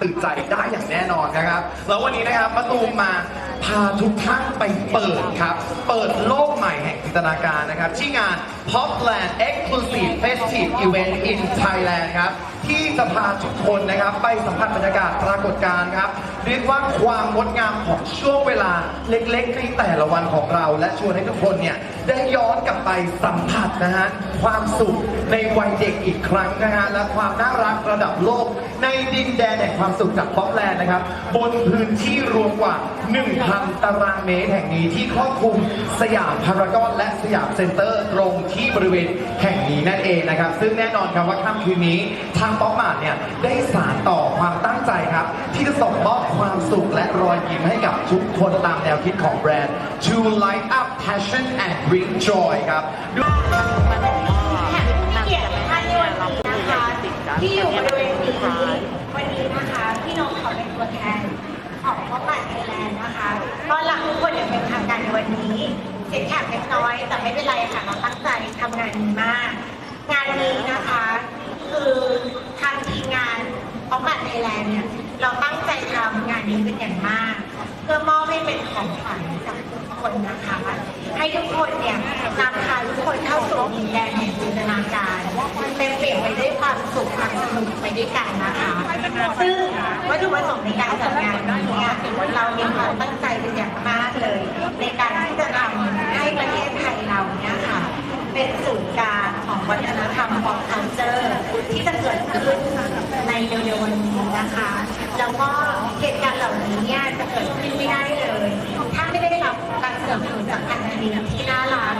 ตื่นใจได้อย่างแน่นอนนะครับ แล้ววันนี้นะครับมาตูมมาพาทุกท่านไปเปิดครับ เปิดโลกใหม่แห่งจินตนาการนะครับ ที่งาน Popland Exclusive Festive Event in Thailand ครับ ที่จะพาทุกคนนะครับ ไปสัมผัสบรรยากาศปรากฏการณ์ครับเรียกว่าความงดงามของช่วงเวลาเล็กๆในแต่ละวันของเรา และชวนให้ทุกคนเนี่ยได้ย้อนกลับไปสัมผัสนะฮะความสุขในวัยเด็กอีกครั้งนะฮะและความน่ารักระดับโลก ในดินแดนแห่งความสุขจากป๊อปแลนด์นะครับ บนพื้นที่รวมกว่า 1,000 ตารางเมตรแห่งนี้ที่ครอบคลุมสยามพารากอนและสยามเซ็นเตอร์ตรงที่บริเวณแห่งนี้นั่นเองนะครับ ซึ่งแน่นอนครับว่าค่ำคืนนี้ทางป๊อปมาร์ทเนี่ยได้สานต่อความตั้งใจครับ ที่จะส่งมอบความสุขและรอยยิ้มให้กับทุกคนตามแนวคิดของแบรนด์ To Light Up Passion and Bring Joy ครับด้วยแขกผู้มีเกียรติท่านในวันนี้นะคะที่อยู่บริเวณนี้วันนี้นะคะพี่น้องขอเป็นตัวแทนของพ่อป่าไทยแลนด์นะคะตอนรับทุกคนอย่างเป็นทางการในวันนี้ เสียงแขกเล็กน้อย แต่ไม่เป็นไรค่ะเราตั้งใจทำงานดีมาก งานนี้นะคะ คือางทีงานพ่อป่าไทยแลนด์เนี่ย เราตั้งใจทำงานนี้เป็นอย่างมาก เพื่อมอบให้เป็นของขวัญจากทุกคนนะคะ ให้ทุกคนเนี่ยนำพาทุกคนเข้าสู่ดินแดนแห่งจินตนาการเต็มเปี่ยมไปด้วยความสุขความสนุกไปด้วยกันนะคะ ซึ่งวัตถุประสงค์ในการจัดงานนี้เนี่ยเรามีความตั้งใจเป็นอย่างมากเลย ในการที่จะทำให้ประเทศไทยเราเนี่ยค่ะ เป็นศูนย์กลาง วัฒนธรรม pop culture ที่จะเกิดขึ้นในเร็วๆวันนี้นะคะ แล้วก็เหตุการณ์เหล่านี้เนี่ยจะเกิดขึ้นไม่ได้เลย ถ้าไม่ได้รับการสนับสนุนจากพันธมิตรที่น่ารัก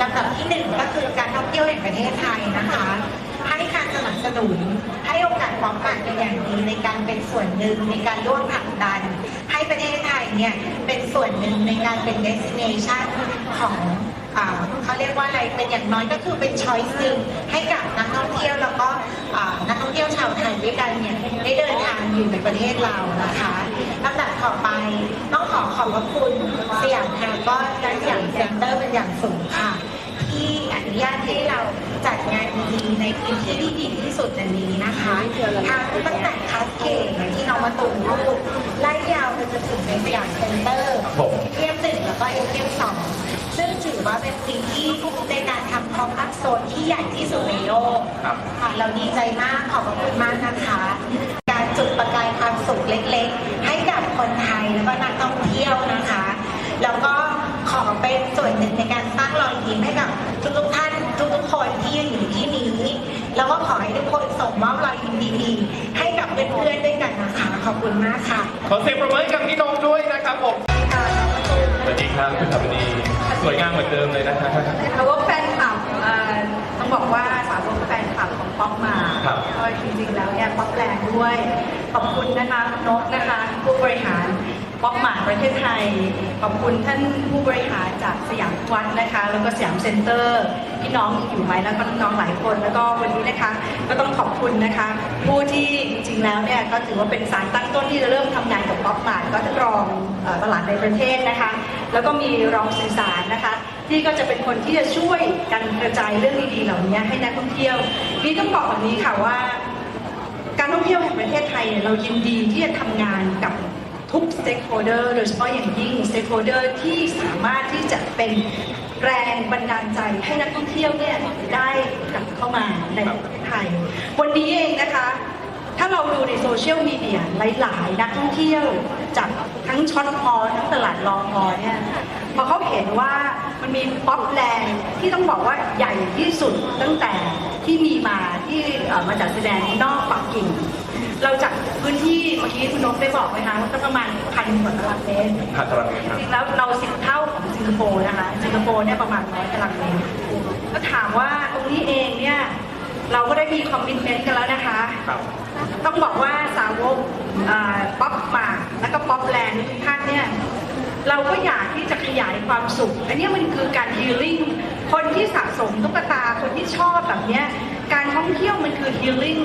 ลำดับที่หนึ่งก็คือการท่องเที่ยวแห่งประเทศไทยนะคะให้การสนับสนุนให้โอกาสความฝันเป็นอย่างดีในการเป็นส่วนหนึ่งในการร่วมผลักดัน ให้ประเทศไทยเนี่ยเป็นส่วนหนึ่งในการเป็น destination ของ เขาเรียกว่าอะไรเป็นอย่างน้อยก็คือเป็น choice หนึ่งให้กับนักท่องเที่ยวแล้วก็อ่านักท่องเที่ยวชาวไทยด้วยกันเนี่ยได้เดินทางอยู่ในประเทศเรานะคะลำดับต่อไปต้องขอขอบพระคุณสยามพารากอนและสยามเซ็นเตอร์เป็นอย่างสูงค่ะ ที่อนุญาตให้เราจัดงานดีๆในพื้นที่ที่ดีที่สุดในนี้นะคะทั้งตั้งแต่คัสเคดที่น้องมาตูมพูดไล่ยาวไปจนถึงในสยามเซ็นเตอร์ผมเทียมหนึ่งแล้วก็เอเทียมสองซึ่งถื อว่าเป็นพื้นที่ในการทำคอมพักโซนที่ใหญ่ที่สุดในโลกครับ ค่ะเราดีใจมากขอบพระคุณมากนะคะ การจุดประกายความสุขเล็กๆ ให้กับคนไทยแล้วก็นักท่องเที่ยวนะคะ แล้วก็ขอเป็นส่วนหนึ่งในการสร้างรอยยิ้มให้กับทุกๆท่านทุกๆคนที่ยืนอยู่ที่นี้แล้วก็ขอให้ทุกคนส่งมอบรอยยิ้มดีๆ ให้กับเพื่อนๆด้วยกันนะคะ ขอบคุณมากค่ะ ขอเสียงประเมินกับพี่น้องด้วยนะครับผม สวัสดีครับคุณธรรมนี สวยงามเหมือนเดิมเลยนะฮะแต่ว่าแฟนคลับเอ่อต้องบอกว่าสาวกแฟนคลับของป๊อปมาครับ ก็จริงๆแล้วเนี่ยป๊อปแลนด์ด้วย ขอบคุณนะคะโน้ตนะคะ ผู้บริหารป๊อปมาประเทศไทย ขอบคุณท่านผู้บริหารจากสยามวัดนะคะ แล้วก็สยามเซ็นเตอร์พี่น้องอยู่ไหมแล้วก็น้องๆหลายคน แล้วก็วันนี้นะคะ ก็ต้องขอบคุณนะคะ ผู้ที่จริงๆแล้วเนี่ยก็ถือว่าเป็นสารตั้งต้นที่จะเริ่มทำงานกับป๊อปมาก็จะรองเอ่อตลาดในประเทศนะคะ แล้วก็มีรองสื่อสารนะคะ ที่ก็จะเป็นคนที่จะช่วยกันกระจายเรื่องดีๆเหล่านี้ให้นักท่องเที่ยวนี่ต้องบอกแบบนี้ค่ะว่า การท่องเที่ยวแห่งประเทศไทยเนี่ยเรายินดีที่จะทำงานกับทุก stakeholder โดยเฉพาะอย่างยิ่ง stakeholder ที่สามารถที่จะเป็นแรงบันดาลใจให้นักท่องเที่ยวเนี่ยได้กลับเข้ามาในประเทศไทย วันนี้เองนะคะ ถ้าเราดูในโซเชียลมีเดียหลาย ๆ นักท่องเที่ยวจากทั้งช็อตฮอลทั้งตลาดลองฮอลเนี่ยพอเขาเห็นว่ามันมีป๊อปแลนด์ที่ต้องบอกว่าใหญ่ที่สุดตั้งแต่ที่มีมาที่เอ่อมาจัดแสดงนอกปักกิ่ง เราจากพื้นที่เมื่อกี้คุณนกได้บอกไหมคะว่าก็ประมาณพันกว่าตารางเมตรพันตารางเมตรจครับริงๆแล้วเราสิบเท่าของสิงคโปร์นะคะสิงคโปร์เนี่ยประมาณร้อยตารางเมตรก็ถามว่าตรงนี้เองเนี่ยเราก็ได้มีคอมมิชเมนต์กันแล้วนะคะครับ ต้องบอกว่าสาวกป๊อปมาแล้วก็ป๊อปแลนด์ทุกท่านเนี่ยเราก็อยากที่จะขยายความสุข อันเนี้ยมันคือการฮีลิ่งคนที่สะสมตุ๊กตาคนที่ชอบแบบเนี้ยการท่องเที่ยวมันคือฮีลิ่ง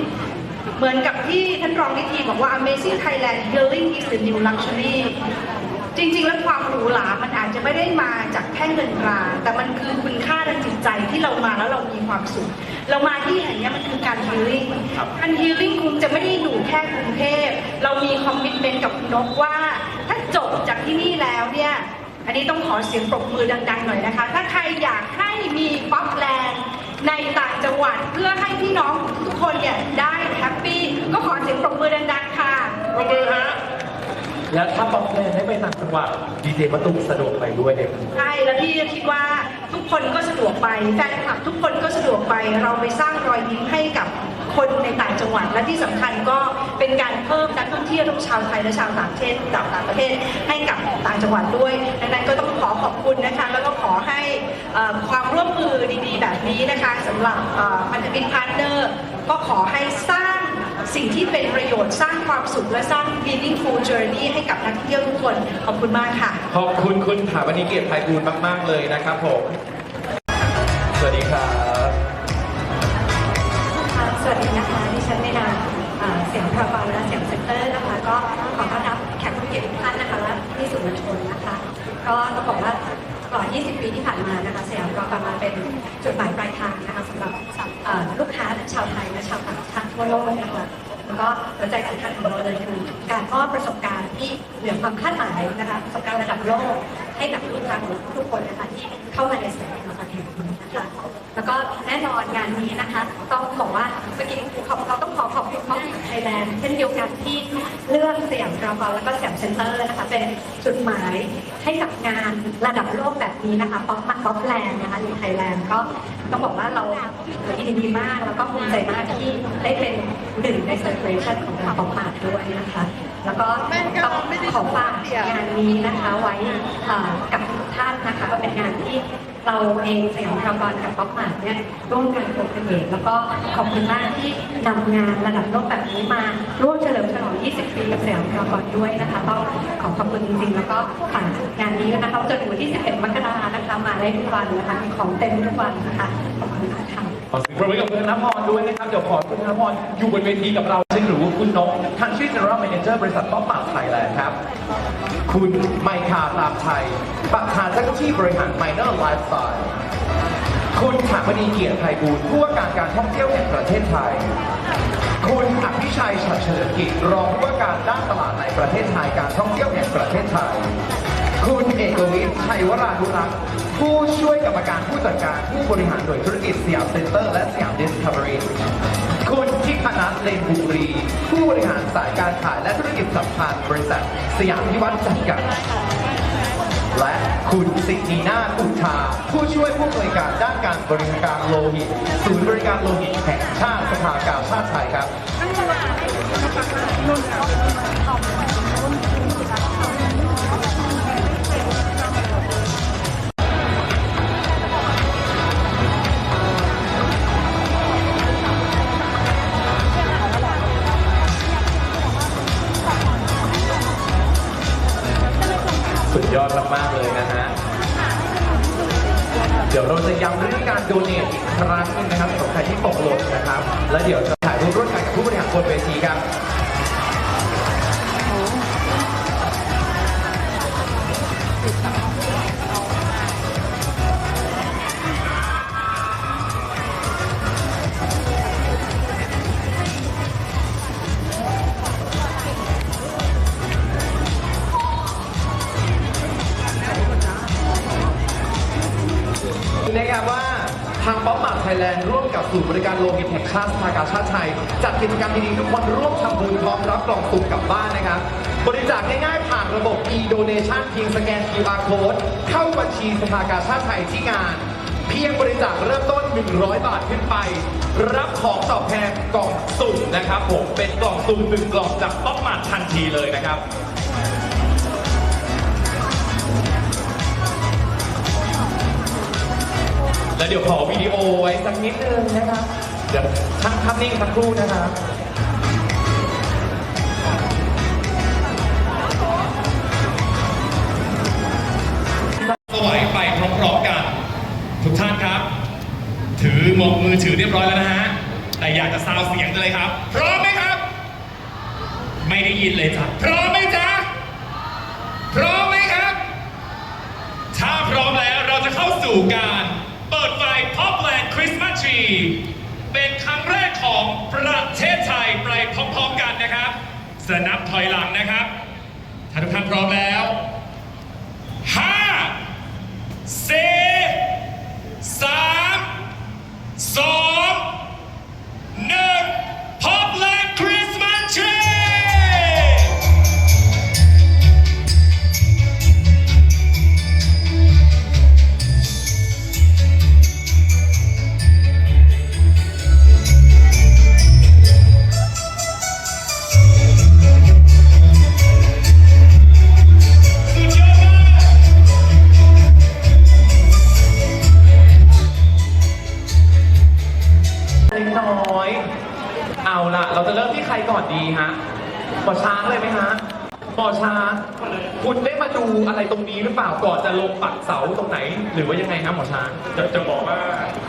เหมือนกับที่ท่านรองนิติบอกว่า Amazing Thailand Healing is the new luxury จริงๆ แล้วความหรูหรา มันอาจจะไม่ได้มาจากแค่เงินตรา แต่มันคือคุณค่าทางจิ ใจที่เรามาแล้วเรามีความสุข เรามาที่แห่งเนี้ยมันคือการฮีลิ่งการฮีลิ่งคงจะไม่ได้อยู่แค่กรุงเทพ เรามีคอมมิชเมนต์กับคุณนกว่า ถ้าจบจากที่นี่แล้วเนี่ย อันนี้ต้องขอเสียงปรบมือดัง ๆ หน่อยนะคะ ถ้าใครอยากให้มีป๊อปแลนด์ในต่างจังหวัดเพื่อให้พี่น้องทุกๆคนเนี่ยได้แฮปปี้ก็ขอเสียงปรบมือดังๆค่ะ ปรบมือฮะ แล้วถ้าป๊อปแลนด์ได้ไปต่างจังหวัดดีเจมะตูมสะดวกไปด้วยเลยใช่แล้วพี่ก็คิดว่าทุกคนก็สะดวกไปแฟนคลับทุกคนก็สะดวกไป เราไปสร้างรอยยิ้มให้กับคนในต่างจังหวัด และที่สำคัญก็เป็นการเพิ่มนักท่องเที่ยวทั้งชาวไทยและชาวต่างประเทศจากต่างประเทศให้กับต่างจังหวัดด้วยดังนั้นก็ต้องขอขอบคุณนะคะ แล้วก็ขอให้ความร่วมมือดีๆ แบบนี้นะคะสำหรับเอ่อพันธมิตรพาร์ทเนอร์ก็ขอให้สร้าง สิ่งที่เป็นประโยชน์สร้างความสุขและสร้าง meaningful journey ให้กับนักท่องเที่ยวทุกคน ขอบคุณมากค่ะ ขอบคุณคุณถาวนีเกียรติไพบูลย์มาก ๆ เลยนะครับผม สวัสดีครับ ค่ะสวัสดีนะคะดิฉันในนามเอ่อเสียงพรากรและเสียงเซ็นเตอร์นะคะ ก็ขอต้อนรับแขกผู้เกียรติทุกท่านนะคะและที่สื่อมวลชนนะคะก็ต้องบอกว่าตลอด 20 ปีที่ผ่านมานะคะสยามพรากรมาเป็นจุดหมายปลายทางนะคะสำหรับเอ่อลูกค้าชาวไทย ทั่วโลกนะคะแล้วก็หัวใจสำคัญของเราเลยคือการมอบประสบการณ์ที่เหนือความคาดหมายนะคะประสบการณ์ระดับโลก ให้กับลูกค้าของทุกคนนะคะที่เข้ามาในสยามพรากรแห่งนี้นะคะแล้วก็แน่นอนงานนี้นะคะ ต้องบอกว่าเมื่อกี้ขอบเราต้องขอขอบคุณมากไทยแลนด์เช่นเดียวกันที่เลือกสยามกราวแล้วก็สยามเซ็นเตอร์นะคะเป็นจุดหมายให้กับงานระดับโลกแบบนี้นะคะป๊อปมาป๊อปแลนด์นะคะในไทยแลนด์ก็ ต้องบอกว่าเรายินดีมากแล้วก็ภูมิใจมากที่ได้เป็นหนึ่งในเซอร์เ a ชันของงานป๊อปมาด้วยนะคะ แล้วก็ต้องขอฝากงานนี้นะคะไว้กับทุกท่านนะคะก็เป็นงานที่เราเองสยามพารากอนกับป๊อปมาร์ทเนี่ยร่วมกันโปรโมทแล้วก็ขอบคุณมากที่นำงานระดับโลกแบบนี้มาร่วมเฉลิมฉลอง 20 ปีกับสยาม รากอนด้วยนะคะต้องขอขอบคุณจริงๆแล้วก็ฝากงานนี้นะคะจนถึงวันที่11มกรานะคะมาได้ทุกวันนะคะมีของเต็มทุกวันนะคะขอบคุณค่ะขอเสิงปรบมือกับคุณธนพรด้วยนะครับเดี๋ยวขอคุณธนพรอยู่บนเวทีกับเราซึ่งหรือว่าคุณนกท่านชื่อ General Manager บริษัทป๊อปมาไทยแลนด์ครับ คุณไมคาตามไทยประธานเจ้าหน้าที่บริหาร Minor Lifestyle คุณถามณีเกียรติไพบูลย์ผู้ว่าการการท่องเที่ยวแห่งประเทศไทย คุณอภิชัยฉัตรเฉลิมกิจรองผู้ว่าการด้านตลาดในประเทศไทยการท่องเที่ยวแห่งประเทศไทย คุณเอกวิทย์ชัยวรานุรักษ์ผู้ช่วยกรรมการผู้จัดการผู้บริหารหน่วยธุรกิจสยามเซ็นเตอร์และสยามดิสคัฟเวอรี่คุณทิพนัทเลนบุรีผู้บริหารสายการขายและธุรกิจสัมพันธ์บริษัท สยามพิวัฒน์จำกัด และคุณสินีนาถอุทาผู้ช่วยผู้บริการด้านการบริการโลหิต ศูนย์บริการโลหิตแห่งชาติสภากาชาติไทยครับ มากๆเลยนะฮะ เดี๋ยวเราจะย้ำเรื่องการโดเนทอีกครั้งหนึงนะครับสำหรับใครที่ตกหล่นนะครับ แล้วเดี๋ยวจะ ชาติสภากาชาติไทย จัดกิจกรรมดีๆทุกคนร่วมทำบุญพร้อมรับกล่องสุ่มกลับบ้านนะครับ บริจาคง่ายๆผ่านระบบ e-donation เพียงสแกน QR code เข้าบัญชีสภากาชาติไทยที่งาน เพียงบริจาคเริ่มต้น 100 บาทขึ้นไป รับของตอบแทนกล่องสุ่มนะครับ ผมเป็นกล่องสุ่มหนึ่งกล่องจากป๊อปมาร์ททันทีเลยนะครับแล้วเดี๋ยวขอวิดีโอไว้สักนิดนึงนะครับ เดี๋ยวพักภาพนิ่งสักครู่นะครับถวยไปพร้อมๆกัน ทุกท่านครับ ถือหมกมือถือเรียบร้อยแล้วนะฮะ แต่อยากจะซาวเสียงเลยครับ พร้อมไหมครับ ไม่ได้ยินเลยจ้ะพร้อมไหมจ้ะพร้อมไหมครับ ถ้าพร้อมแล้วเราจะเข้าสู่การ เปิดไฟท็อปแลนด์คริสต์มาสทรี ประเทศไทยไปพร้อมๆกันนะครับ สนับถอยหลังนะครับถ้าทุกท่านพร้อมแล้ว เปล่าก่อนจะลงปักเสาตรงไหน หรือว่ายังไงครับหมอช้าง จะจะบอกว่า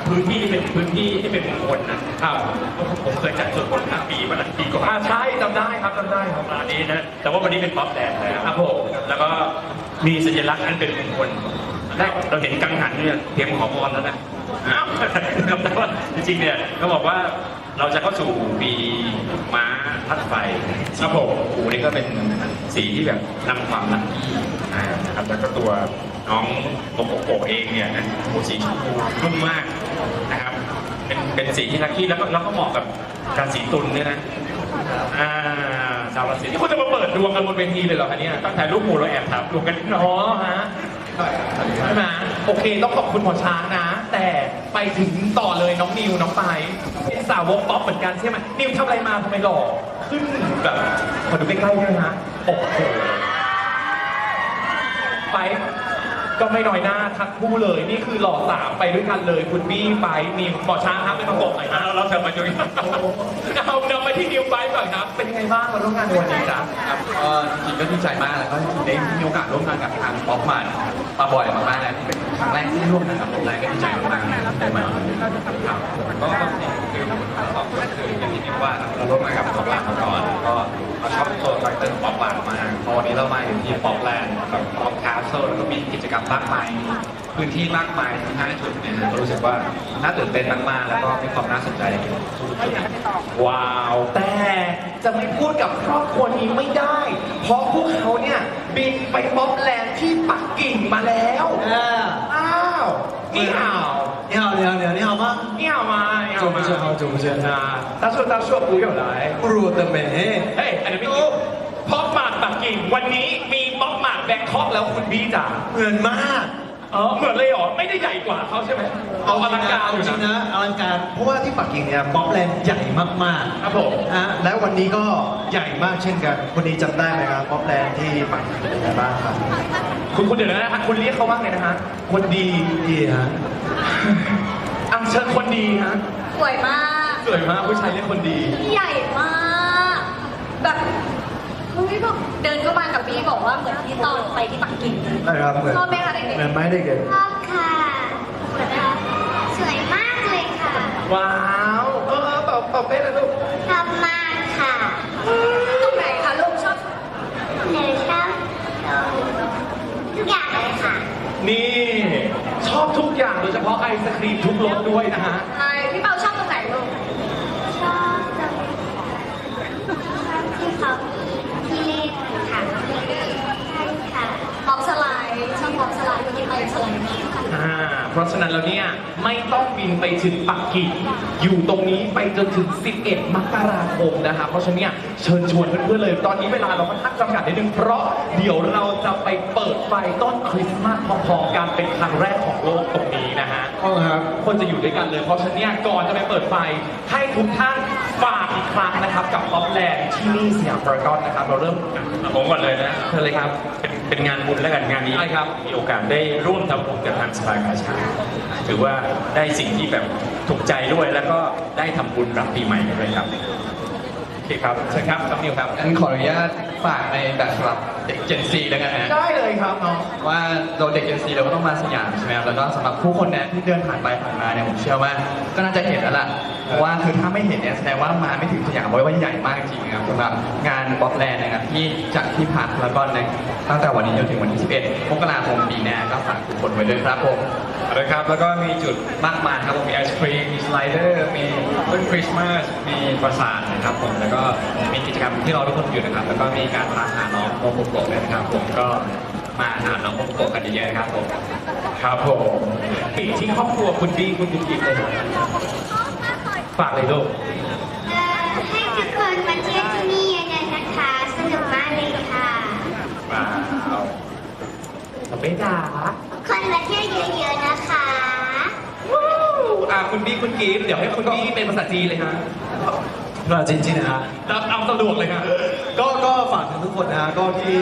พื้นที่เป็นพื้นที่ที่เป็นมงคลนะครับผมเคยจัดสวดมนต์ห้าปีมาหลายปีก่อนอ่าใช่จำได้ครับจำได้ครับประมาณนี้นะแต่ว่าวันนี้เป็นป๊อปแดนเลยนะครับผมแล้วก็มีสัญลักษณ์อันเป็นมงคลได้เราเห็นกังหันเนี่ยเตรียมขอพรแล้วนะอ้าวแต่ว่าจริงๆเนี่ยก็บอกว่าเราจะเข้าสู่ปีม้าพัดไฟครับผมอูนี่ก็เป็น สีที่แบบนำความลัคกี้อ่านะครับแล้วก็ตัวน้องโกโกโกเองเนี่ยนะโอ้สีชมพูนุ่มมากนะครับ เป็นเป็นสีที่ลัคกี้แล้วก็แล้วก็เหมาะกับราศีตุลด้วยนะอ่าชาวราศีนี่คุณจะมาเปิดดวงกันบนเวทีเลยเหรอคะเนี่ยตั้งแต่ลูกหมูเราแอบถามดวงกันนิดหน่อยฮะใช่ไหมโอเค ต้องขอบคุณหมอช้างนะ แต่ไปถึงต่อเลยน้องนิวน้องไปเป็นสาวกป๊อปเหมือนกันใช่ไหมนิวทำอะไรมาทำไมหล่อขึ้นแบบขอดูใกล้ๆด้วยนะ โอ้โหไปก็ไม่น้อยหน้าทั้งคู่เลย นี่คือหล่อสามไปด้วยกันเลย คุณบี้ไปนิวหมอช้างครับเป็นประกบหน่อยนะเราเราเธอมาจุยเอาเดินไปที่นิวไปก่อนครับ เป็นยังไงบ้างมาร่วมงานในวันนี้จ๊ะครับก็จริงๆก็ดีใจมากแล้วก็ได้มีโอกาสร่วมงานกับทางป๊อปมามาบ่อยมากๆแล้วที่เป็นครั้งแรกที่ร่วมงานกับผมแรกก็ดีใจมากๆได้มาครับก็ คือก็คืออย่างที่นิวว่าเราร่วมงานกับป๊อปมาก่อนก็เราชอบตัวคาแรคเตอร์ป๊อปมามากพอวันนี้เรามาอยู่ที่ป๊อปแลนด์กับป๊อปคาสเซิลแล้วก็มีกิจกรรมมากมายพื้นที่มากมายทั้งห้าจุดเนี่ยนะก็รู้สึกว่าน่าตื่นเต้นมากๆแล้วก็มีความน่าสนใจทุกจุดว้าว แต่จะไม่พูดกับครอบครัวนี้ไม่ได้ เพราะพวกเขาเนี่ยบินไปม็อบแลนด์ที่ปักกิ่งมาแล้ว，อ้าวนี่ห่าว 你好，你好，你好，你好吗？ นี่ห่าวมานี่ห่าว 久不 มา 见，好久不见。 อ่าตาชัวตาชัวกูอยู่ไหน 不如我的美。 เฮ้ย อันนี้ไม่ถูกพ็อปมาดปักกิ่ง วันนี้มีม็อบมาดแบงคอกแล้วคุณบี้จ๋า เหมือนมาก เออเหมือนเลยเหรอ ไม่ได้ใหญ่กว่าเขาใช่ไหมเอาอลังการ เอา อยู่ จริง นะ นะอลังการ เพราะว่าที่ปักกิ่งเนี่ยป๊อปแลนด์ใหญ่มาก ครับผม ๆนะและวันนี้ก็ใหญ่มากเช่นกันวันนี้จำได้ไหมครับป๊อปแลนด์ที่ปักกิ่งเป็นยังไงบ้างครับ คุณคุณเดี๋ยวนะฮะคุณเรียกเขาว่าไงนะฮะ คนดี ดีฮะ อะเชิญคนดีฮะสวยมาก สวยมากผู้ชายเรียกคนดี ใหญ่มาก แบบเฮ้ยแบบเดินเข้ามากับพี่บอกว่าเหมือนที่ตอนไปที่ปักกิ่งเลยนะครับเหมือนชอบไหมคะเด็กๆเหมือนไหมเด็กชอบค่ะสวยนะคะสวยมากเลยค่ะ ว้าว เออเป่าเป่าเป๊ะเลยลูกชอบมากค่ะตรงไหนคะลูกชอบ หนูชอบทุกอย่างเลยค่ะ นี่ ช อบทุกอย่างโดยเฉพาะไอศครีมทุกรสด้วยนะฮะ ใช่พี่เปาชอบตรงไหนลูกชอบตรงชอบที่เขามีที่เล่นค่ะใช่ค่ะพร้อมสไลด์ชอบพร้อมสไลด์กินไปสไลด์ ราะฉะนั้นแล้วเนี่ยไม่ต้องบินไปถึงปักกิ่งอยู่ตรงนี้ไปจนถึง 11 มกราคมนะคะเพราะฉะนั้นเนี่ยเชิญชวนเพื่อนๆเลย ตอนนี้เวลาเราค่อนข้างจำกัดนิดนึงเพราะเดี๋ยวเราจะไปเปิดไฟต้นคริสต์มาสพร้อมๆกันเป็นครั้งแรกของโลกตรงนี้นะฮะๆอ๋อครับ คนจะอยู่ด้วยกันเลย เพราะฉะนั้นเนี่ยก่อนจะไปเปิดไฟให้ทุกท่าน ฝากอีกครั้งนะครับกับป๊อปแลนด์ที่นี่สยามพารากอนนะครับ เราเริ่มผมก่อนเลยนะเชิญเลยครับ เป็นเป็นงานบุญแล้วกันงานนี้ใช่ครับ มีโอกาสได้ร่วมทำบุญกับทางสภากาชาดถือว่าได้สิ่งที่แบบถูกใจด้วยแล้วก็ได้ทำบุญรับปีใหม่กันด้วยครับโอเคครับเชิญครับครับนิวครับงั้นขออนุญาตฝากในแบบสำหรับเด็ก Gen Z แล้วกันนะได้เลยครับน้อง ว่าเราเด็ก Gen Z เราก็ต้องมาสยามใช่ไหมครับแล้วก็สำหรับผู้คนเนี่ยที่เดินผ่านไปผ่านมาเนี่ยผมเชื่อว่าก็น่าจะเห็นแล้วล่ะ เพราะว่าคือถ้าไม่เห็นเนี่ยแสดงว่ามาไม่ถึงสยามเพราะว่าใหญ่มากจริงๆนะครับสำหรับงานบ๊อบแลนด์นะครับที่จัดที่พาร์คแล้วก็ในตั้งแต่วันนี้จนถึงวันที่ 11มกราคมปีหน้าก็ฝากทุกคนไว้ด้วยครับผมนะครับแล้วก็มีจุดมากมายครับผมมีไอศครีมมีสไลเดอร์มีต้นคริสต์มาสมีปราสาทนะครับผมแล้วก็มีกิจกรรมที่เราทุกคนอยู่นะครับ แล้วก็มีการพาหาน้องโมโกโกะด้วยนะครับ ผมก็มาหาน้องโมโกโกะกันเยอะๆนะครับผมครับผมปีที่ครอบครัวคุณบี้คุณกุ๊กกิ๊บเลยนะ ฝากเลยลูกเอ่อให้ทุกคนมาเที่ยวที่นี่เยอะๆนะคะ สนุกมากเลยค่ะ ว้าวเราไม่ด่าคนมาเที่ยวเยอะๆนะคะอ่าคุณบี้คุณกิ๊ฟเดี๋ยวให้คุณบี้เป็นภาษาจีนเลยฮะเราจริงๆนะฮะรับเอาสะดวกเลยฮะก็ก็ฝากถึงทุกคนนะฮะก็ที่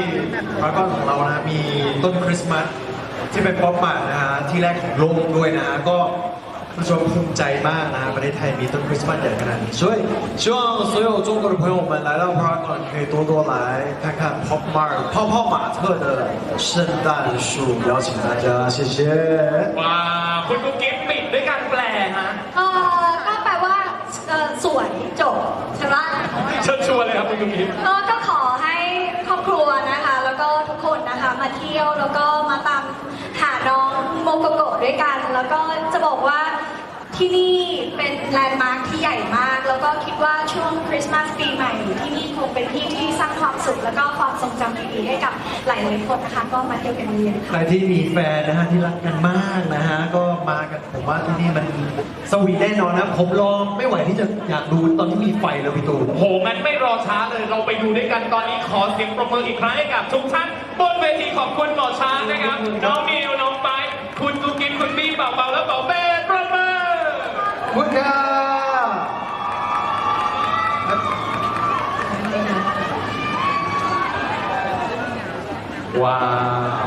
พารากอนของเรานะมีต้นคริสต์มาสที่เป็นป๊อปมาร์ทนะฮะที่แรกของโลกด้วยนะฮะก็ ผู้ชมภูมิใจมากนะฮะประเทศไทยมีต้นคริสต์มาสใหญ่ขนาดนี้所以希望所有中国的朋友们来到 Paragon 可以多多来看看 Pop Mart 泡泡玛特的圣诞树，邀请大家，谢谢。 ว้าวคุณกุ๊กกิ๊บปิดด้วยการแปลฮะ เออก็แปลว่าเอ่อสวยจบใช่ไหม เชิญชวนเลยครับคุณกุ๊กกิ๊บ ก็ก็ขอให้ครอบครัวนะคะ แล้วก็ทุกคนนะคะมาเที่ยวแล้วก็มาตามหาน้อง ง โมโกโกะด้วยกัน แล้วก็จะบอกว่าที่นี่เป็นแลนด์มาร์คที่ใหญ่มาก แล้วก็คิดว่าช่วงคริสต์มาสปีใหม่ที่นี่คงเป็นที่ที่สร้างความสุขแล้วก็ความทรงจำดีๆให้กับหลายๆคนนะคะ ก็มาเที่ยวกันเยอะๆใครที่มีแฟนนะฮะที่รักกันมากนะฮะก็มากันผมว่าที่นี่มันสวีทแน่นอนนะ ผมรอไม่ไหวที่จะอยากดูตอนที่มีไฟแล้วพี่ตูน โหงั้นไม่รอช้าเลยเราไปดูด้วยกันตอนนี้ขอเสียงปรบมืออีกครั้งให้กับทุกท่านบนเวทีขอบคุณหมอช้างนะครับน้องนิวน้อง เป่าเป่าและเป่าแม่ปรบมือคุณค่ะว้าว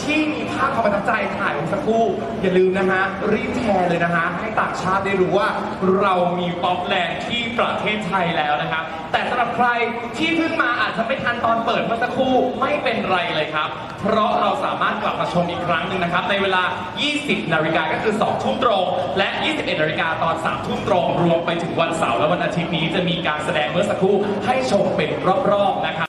ที่มีภาพความประทับใจถ่ายไว้สักครู่ อย่าลืมนะฮะ รีบแชร์เลยนะฮะ ให้ต่างชาติได้รู้ว่าเรามีป๊อปแลนด์ที่ประเทศไทยแล้วนะครับ แต่สำหรับใครที่เพิ่งมาอาจจะไม่ทันตอนเปิดเมื่อสักครู่ไม่เป็นไรเลยครับ เพราะเราสามารถกลับมาชมอีกครั้งหนึ่งนะครับ ในเวลา 20 นาฬิกาก็คือ 2 ทุ่มตรง และ 21 นาฬิกาตอน 3 ทุ่มตรง รวมไปถึงวันเสาร์และวันอาทิตย์นี้จะมีการแสดงเมื่อสักครู่ให้ชมเป็นรอบๆนะครับ